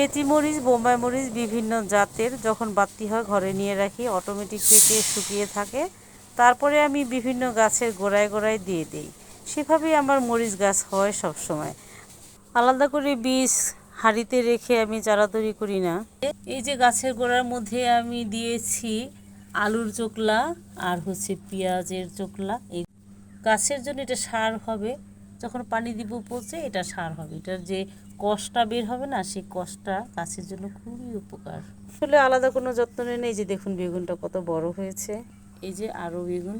বিলেতি মরিচ, বোম্বাই মরিচ বিভিন্ন জাতের যখন বাড়তি হয় ঘরে নিয়ে রাখি অটোমেটিক পেকে শুকিয়ে থাকে। তারপরে আমি বিভিন্ন গাছের গোড়ায় গোড়ায় দিয়ে দিই। সেভাবেই আমার মরিচ গাছ হয় সব সময় আলাদা করে বীজ হাঁড়িতে রেখে আমি চারা তৈরি করি না। এই যে গাছের গোড়ার মধ্যে আমি দিয়েছি আলুর চোকলা আর হচ্ছে পেঁয়াজের চোকলা। এই গাছের জন্য এটা সার হবে। যখন পানি দিব পচে এটা সার হবে। এটার যে কষটা বের হবে না সেই কষটা গাছের জন্য খুবই উপকার। আসলে আলাদা কোনো যত্ন নেই যে দেখুন বেগুনটা কত বড় হয়েছে। এই যে আরও বেগুন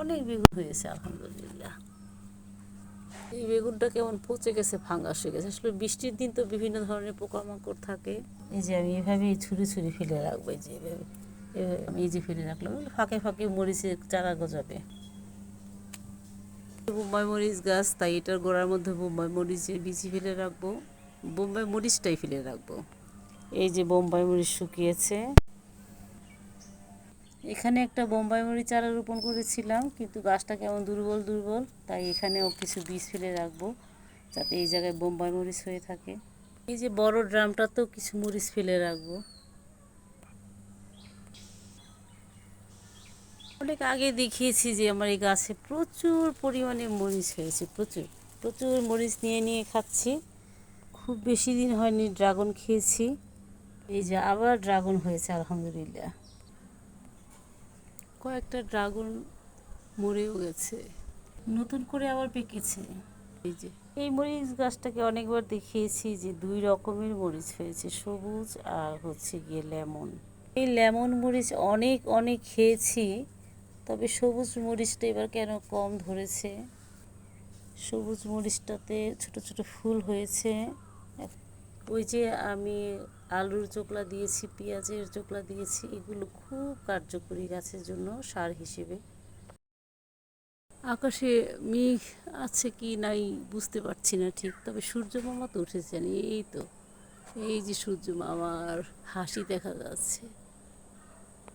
অনেক বেগুন হয়েছে আলহামদুলিল্লাহ। এই বেগুনটা কেমন পচে গেছে ফাঙ্গাস হয়ে গেছে। আসলে বৃষ্টির দিন তো বিভিন্ন ধরনের পোকামাকড় থাকে। এই যে আমি এভাবেই ছুরি ছুরি ফেলে রাখব এই যে এভাবে এভাবে আমি এই যে ফেলে রাখলাম ফাঁকে ফাঁকে মরিচের চারা গজাবে। বোম্বাই মরিচ গাছ, তাই এটার গোড়ার মধ্যে বোম্বাই মরিচের বিচি ফেলে রাখব। বোম্বাই মরিচটাই ফেলে রাখব। এই যে বোম্বাই মরিচ শুকিয়েছে। এখানে একটা বোম্বাই মরিচ চারা রোপণ করেছিলাম, কিন্তু গাছটা কেমন দুর্বল দুর্বল, তাই এখানেও কিছু বীজ ফেলে রাখব, যাতে এই জায়গায় বোম্বাই মরিচ হয়ে থাকে। এই যে বড় ড্রামটাতেও কিছু মরিচ ফেলে রাখব। অনেক আগে দেখিয়েছি যে আমার এই গাছে প্রচুর পরিমাণে মরিচ হয়েছে, প্রচুর। প্রচুর মরিচ নিয়ে নিয়ে খাচ্ছি। খুব বেশি দিন হয়নি ড্রাগন খেয়েছি। এই যে আবার ড্রাগন হয়েছে, আলহামদুলিল্লাহ। কয়েকটা ড্রাগন মরেও গেছে। নতুন করে আবার পেকেছে। এই যে, এই মরিচ গাছটাকে অনেকবার দেখিয়েছি যে দুই রকমের মরিচ হয়েছে, সবুজ আর হচ্ছে গিয়ে লেমন। এই লেমন মরিচ অনেক অনেক খেয়েছি। তবে সবুজ মরিচটা এবার কেন কম ধরেছে? সবুজ মরিচটাতে ছোট ছোট ফুল হয়েছে। ওই যে আমি আলুর চোকলা দিয়েছি, পেঁয়াজের চোকলা দিয়েছি, এগুলো খুব কার্যকরী গাছের জন্য সার হিসেবে। আকাশে মেঘ আছে কি নাই বুঝতে পারছি না ঠিক, তবে সূর্য মামা তো উঠেছেন এই তো। এই যে সূর্য মামার হাসি দেখা যাচ্ছে।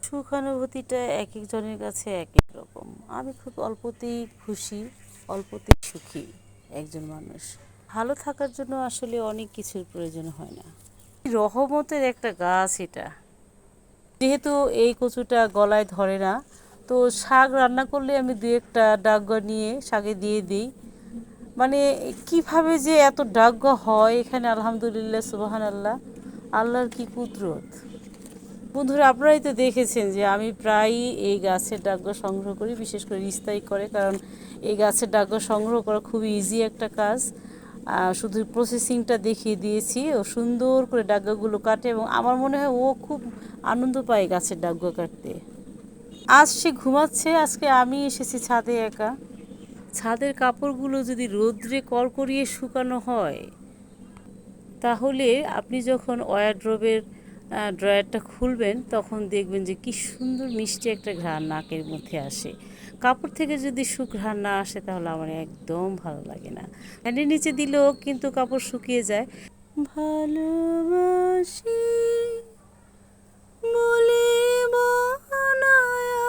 সুখানুভূতিটা এক একজনের কাছে এক এক রকম আমি খুব অল্পতেই খুশি, অল্পতেই সুখী একজন মানুষ। ভালো থাকার জন্য আসলে অনেক কিছুর প্রয়োজন হয় না। রহমতের একটা গাছ এটা। যেহেতু এই কচুটা গলায় ধরে না, তো শাক রান্না করলে আমি দু একটা ডাগ্গা নিয়ে শাকে দিয়ে দিই। মানে কীভাবে যে এত ডাগ্গা হয় এখানে আলহামদুলিল্লাহ সুবাহান আল্লাহ আল্লাহর কি কুদরত। বন্ধুরা, আপনারাই তো দেখেছেন যে আমি প্রায়ই এই গাছের ডাগ্য সংগ্রহ করি, বিশেষ করে রিস্তাই করে, কারণ এই গাছের ডাগ্য সংগ্রহ করা খুবই ইজি একটা কাজ। শুধু প্রসেসিংটা দেখিয়ে দিয়েছি, ও সুন্দর করে ডাগ্গাগুলো কাটে এবং আমার মনে হয় ও খুব আনন্দ পায় গাছের ডাগ্গা কাটতে। আজ সে ঘুমাচ্ছে, আজকে আমি এসেছি ছাদে একা। ছাদের কাপড়গুলো যদি রোদ্রে কড়কড়িয়ে শুকানো হয়, তাহলে আপনি যখন ওয়ারড্রবের ড্রয়ারটা খুলবেন, তখন দেখবেন যে কি সুন্দর মিষ্টি একটা ঘ্রাণ নাকের মধ্যে আসে। কাপড় থেকে যদি সুঘ্রাণ না আসে, তাহলে আমার একদম ভালো লাগে না। ফ্যানের নিচে দিলেও কিন্তু কাপড় শুকিয়ে যায়। ভালোবাসি বলে বানায়া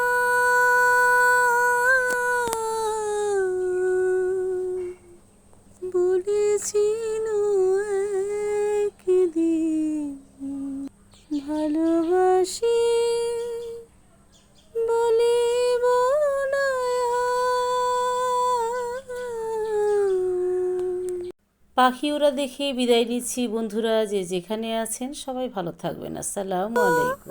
পাখি ওরা দেখে বিদায় নিচ্ছি বন্ধুরা যে যেখানে আছেন সবাই ভালো থাকবেন। আসসালামু আলাইকুম।